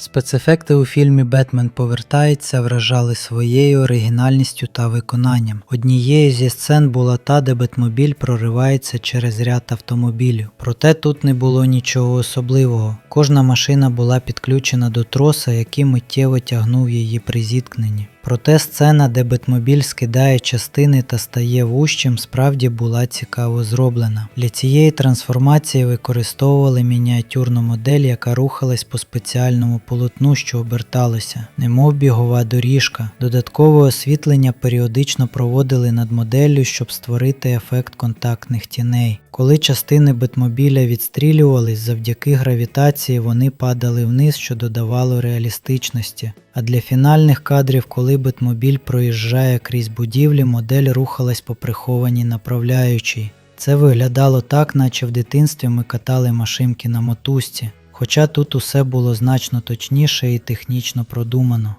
Спецефекти у фільмі Бетмен повертається вражали своєю оригінальністю та виконанням. Однією зі сцен була та, де Бетмобіль проривається через ряд автомобілів. Проте тут не було нічого особливого. Кожна машина була підключена до троса, який миттєво тягнув її при зіткненні. Проте сцена, де Бетмобіль скидає частини та стає вущим, справді була цікаво зроблена. Для цієї трансформації використовували мініатюрну модель, яка рухалась по спеціальному полотну, що оберталося, немов бігова доріжка. Додаткове освітлення періодично проводили над моделлю, щоб створити ефект контактних тіней. Коли частини Бетмобіля відстрілювались, завдяки гравітації вони падали вниз, що додавало реалістичності. А для фінальних кадрів, коли битмобіль проїжджає крізь будівлі, модель рухалась по прихованій направляючій. Це виглядало так, наче в дитинстві ми катали машинки на мотузці, хоча тут усе було значно точніше і технічно продумано.